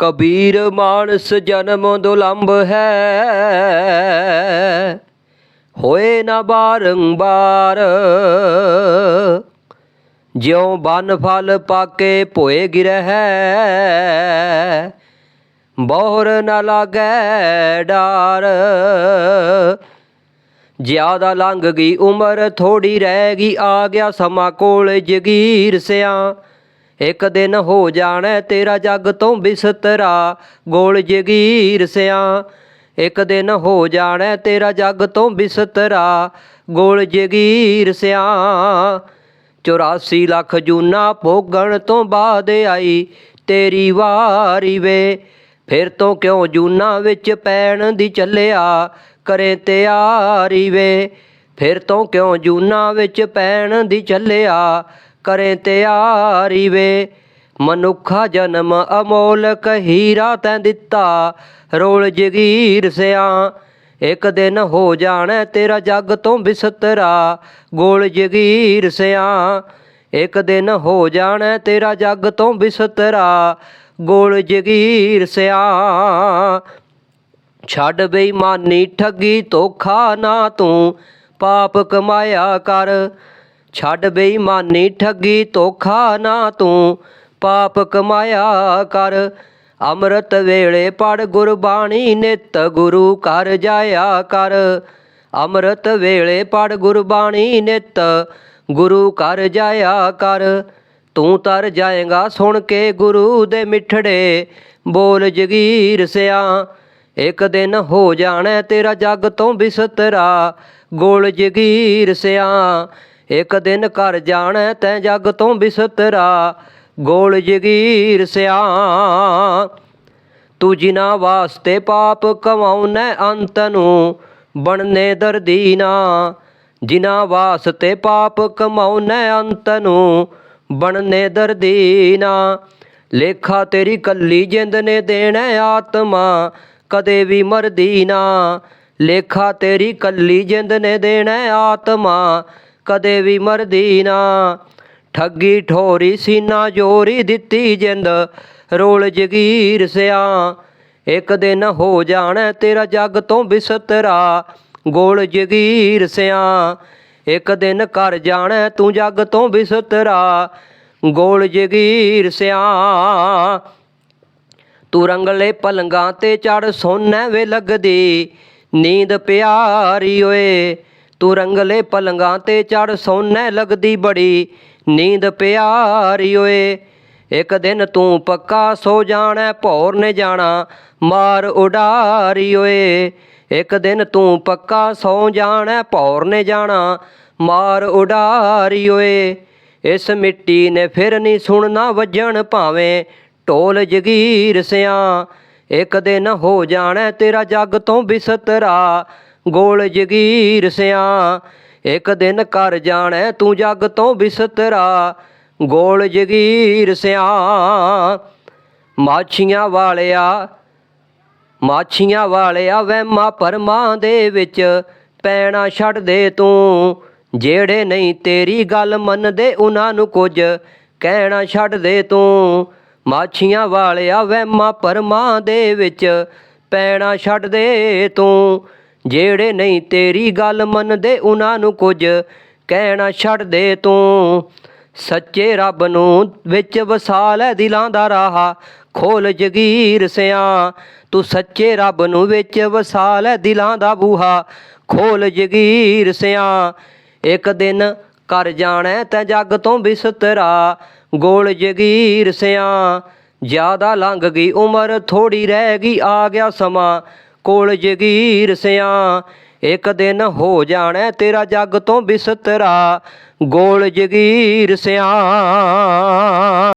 ਕਬੀਰ ਮਾਨਸ ਜਨਮ ਦੁਲੰਭ ਹੈ। ਹੋਏ ਨਾ ਬਾਰੰਬਾਰ, ਜਿਉ ਬਨ ਫਲ ਪਾਕੇ ਭੋਏ ਗਿਰਹਿ ਬਹੁਰ ਨ ਲਾਗੈ ਡਾਰ, ਜ਼ਿਆਦਾ ਲੰਘ ਗਈ ਉਮਰ ਥੋੜੀ ਰਹਿ ਗਈ ਆ ਗਿਆ ਸਮਾਂ ਕੋਲ ਜਗੀਰ ਸਿਆ। ਇੱਕ ਦਿਨ ਹੋ ਜਾਣਾ ਤੇਰਾ ਜੱਗ ਤੋਂ ਬਿਸਤਰਾ, ਗੋਲ ਜਗੀਰ ਸਿਆ। ਇੱਕ ਦਿਨ ਹੋ ਜਾਣਾ ਤੇਰਾ ਜੱਗ ਤੋਂ ਬਿਸਤਰਾ, ਗੋਲ ਜਗੀਰ ਸਿਆ। 84 ਲੱਖ ਜੂਨਾ ਭੋਗਣ ਤੋਂ ਬਾਅਦ ਆਈ ਤੇਰੀ ਵਾਰੀ ਵੇ। ਫਿਰ ਤੋਂ ਕਿਉਂ ਜੂਨਾ ਵਿੱਚ ਪੈਣ ਦੀ ਚੱਲਿਆ ਕਰੇ ਤਿਆਰੀ ਵੇ। ਫਿਰ ਤੋਂ ਕਿਉਂ ਜੂਨਾ ਵਿੱਚ ਪੈਣ ਦੀ ਚੱਲਿਆ ਕਰੇ ਤਿਆਰੀ ਵੇ। ਮਨੁੱਖਾ ਜਨਮ ਅਮੋਲਕ ਹੀਰਾ ਤੈਂ ਦਿੱਤਾ। ਰੋਲ ਜਗੀਰ ਸਿਆ, ਇੱਕ ਦਿਨ ਹੋ ਜਾਣਾ ਤੇਰਾ ਜੱਗ ਤੋਂ ਬਿਸਤਰਾ। ਗੋਲ ਜਗੀਰ ਸਿਆ, ਇੱਕ ਦਿਨ ਹੋ ਜਾਣਾ ਤੇਰਾ ਜੱਗ ਤੋਂ ਬਿਸਤਰਾ। ਗੋਲ ਜਗੀਰ ਸਿਆ, ਛੱਡ ਬੇਈਮਾਨੀ ਠੱਗੀ ਧੋਖਾ ਨਾ ਤੂੰ। ਪਾਪ ਕਮਾਇਆ ਕਰ ਛੱਡ ਬੇਈਮਾਨੀ ਠੱਗੀ ਧੋਖਾ ਨਾ ਤੂੰ। ਪਾਪ ਕਮਾਇਆ ਕਰ, ਅੰਮ੍ਰਿਤ ਵੇਲੇ ਪੜ ਗੁਰਬਾਣੀ ਨਿਤ ਗੁਰੂ ਘਰ ਜਾਇਆ ਕਰ। ਅੰਮ੍ਰਿਤ ਵੇਲੇ ਪੜ ਗੁਰਬਾਣੀ ਨਿਤ ਗੁਰੂ ਘਰ ਜਾਇਆ ਕਰ। ਤੂੰ ਤਰ ਜਾਏਗਾ ਸੁਣ ਕੇ ਗੁਰੂ ਦੇ ਮਿੱਠੜੇ। ਬੋਲ ਜਗੀਰ ਸਿਆ, ਇੱਕ ਦਿਨ ਹੋ ਜਾਣਾ ਤੇਰਾ ਜੱਗ ਤੋਂ ਬਿਸਤਰਾ। ਗੋਲ ਜਗੀਰ ਸਿਆ ਇੱਕ ਦਿਨ ਘਰ ਜਾਣਾ ਤੈਂ ਜੱਗ ਤੋਂ ਬਿਸਤਰਾ, ਗੋਲ ਜਗੀਰ ਸਿਆ ਤੂੰ ਜਿਨਾ ਵਾਸਤੇ ਪਾਪ ਕਮਾਉਣਾ ਅੰਤ ਨੂੰ, ਬਣਨੇ ਦਰਦੀਨਾ। ਜਿਨਾ ਵਾਸਤੇ ਪਾਪ ਕਮਾਉਣਾ ਅੰਤ ਨੂੰ, ਬਣਨੇ ਦਰਦੀਨਾ। ਲੇਖਾ ਤੇਰੀ ਕੱਲੀ ਜਿੰਦ ਨੇ ਦੇਣਾ ਆਤਮਾ, ਕਦੇ ਵੀ ਮਰਦੀ ਨਾ ਲੇਖਾ ਤੇਰੀ ਕੱਲੀ ਜਿੰਦ ਨੇ ਦੇਣਾ ਆਤਮਾ ਕਦੇ ਵੀ ਮਰਦੀ ਨਾ। ਠੱਗੀ ਠੋਰੀ ਸੀਨਾ ਜੋਰੀ ਦਿੱਤੀ ਜਿੰਦ, ਰੋਲ ਜਗੀਰ ਸਿਆ। ਇੱਕ ਦਿਨ ਹੋ ਜਾਣਾ ਤੇਰਾ ਜੱਗ ਤੋਂ ਬਿਸਤਰਾ, ਗੋਲ ਜਗੀਰ ਸਿਆ। ਇੱਕ ਦਿਨ ਕਰ ਜਾਣਾ ਤੂੰ ਜੱਗ ਤੋਂ ਬਿਸਤਰਾ, ਗੋਲ ਜਗੀਰ ਸਿਆ। ਤੂੰ ਰੰਗਲੇ ਪਲੰਗਾਂ ਤੇ ਚੜ ਸੋਨੇ ਵੇ ਲੱਗਦੀ, ਨੀਂਦ ਪਿਆਰੀ ਓਏ। ਤੂੰ ਰੰਗਲੇ ਪਲੰਗਾਂ ਤੇ ਚੜ ਸੋਨਾ ਲੱਗਦੀ ਬੜੀ। ਨੀਂਦ ਪਿਆਰੀ ਓਏ, ਇੱਕ ਦਿਨ ਤੂੰ ਪੱਕਾ ਸੋ ਜਾਣਾ, ਭੌਰ ਨੇ ਜਾਣਾ, ਮਾਰ ਉਡਾਰੀ ਓਏ। ਇੱਕ ਦਿਨ ਤੂੰ ਪੱਕਾ ਸੌ ਜਾਣਾ, ਭੌਰ ਨੇ ਜਾਣਾ, ਮਾਰ ਉਡਾਰੀ ਓਏ। ਇਸ ਮਿੱਟੀ ਨੇ ਫਿਰ ਨਹੀਂ ਸੁਣਨਾ ਵੱਜਣ ਭਾਵੇਂ ਢੋਲ ਜਗੀਰ ਸਿਆ। ਇੱਕ ਦਿਨ ਹੋ ਜਾਣਾ ਤੇਰਾ ਜੱਗ ਤੋਂ ਬਿਸਤਰਾ ਗੋਲ ਜਗੀਰ ਸਿਆ, ਇੱਕ ਦਿਨ ਕਰ ਜਾਣਾ ਤੂੰ ਜੱਗ ਤੋਂ ਬਿਸਤਰਾ। ਗੋਲ ਜਗੀਰ ਸਿਆ, ਮਾਛੀਆਂ ਵਾਲਿਆ ਮਾਛੀਆਂ ਵਾਲਿਆ ਵਹਿਮਾਂ ਪਰਮਾਂ ਦੇ ਵਿੱਚ ਪੈਣਾ ਛੱਡ ਦੇ ਤੂੰ। ਜਿਹੜੇ ਨਹੀਂ ਤੇਰੀ ਗੱਲ ਮੰਨਦੇ ਉਹਨਾਂ ਨੂੰ ਕੁਝ ਕਹਿਣਾ ਛੱਡ ਦੇ ਤੂੰ। ਮਾਛੀਆਂ ਵਾਲਿਆ ਵਹਿਮਾਂ ਪਰਮਾਂ ਦੇ ਵਿੱਚ ਪੈਣਾ ਛੱਡ ਦੇ ਤੂੰ। ਜਿਹੜੇ ਨਹੀਂ ਤੇਰੀ ਗੱਲ ਮੰਨਦੇ ਉਹਨਾਂ ਨੂੰ ਕੁਝ ਕਹਿਣਾ ਛੱਡ ਦੇ ਤੂੰ। ਸੱਚੇ ਰੱਬ ਨੂੰ ਵਿੱਚ ਵਸਾ ਲੈ ਦਿਲਾਂ ਦਾ ਰਾਹ, ਖੋਲ ਜਗੀਰ ਸਿਆ। ਤੂੰ ਸੱਚੇ ਰੱਬ ਨੂੰ ਵਿੱਚ ਵਸਾ ਲੈ ਦਿਲਾਂ ਦਾ ਬੂਹਾ, ਖੋਲ ਜਗੀਰ ਸਿਆ। ਇੱਕ ਦਿਨ ਕਰ ਜਾਣਾ ਤੈਂ ਜੱਗ ਤੋਂ ਬਿਸਤਰਾ, ਗੋਲ ਜਗੀਰ ਸਿਆ। ਜ਼ਿਆਦਾ ਲੰਘ ਗਈ ਉਮਰ ਥੋੜੀ ਰਹਿ ਗਈ ਆ ਗਿਆ ਸਮਾਂ। ਕੋਲ ਜਗੀਰ ਸਿਆ ਇੱਕ ਦਿਨ ਹੋ ਜਾਣਾ ਤੇਰਾ ਜੱਗ ਤੋਂ ਬਿਸਤਰਾ ਗੋਲ ਜਗੀਰ ਸਿਆ।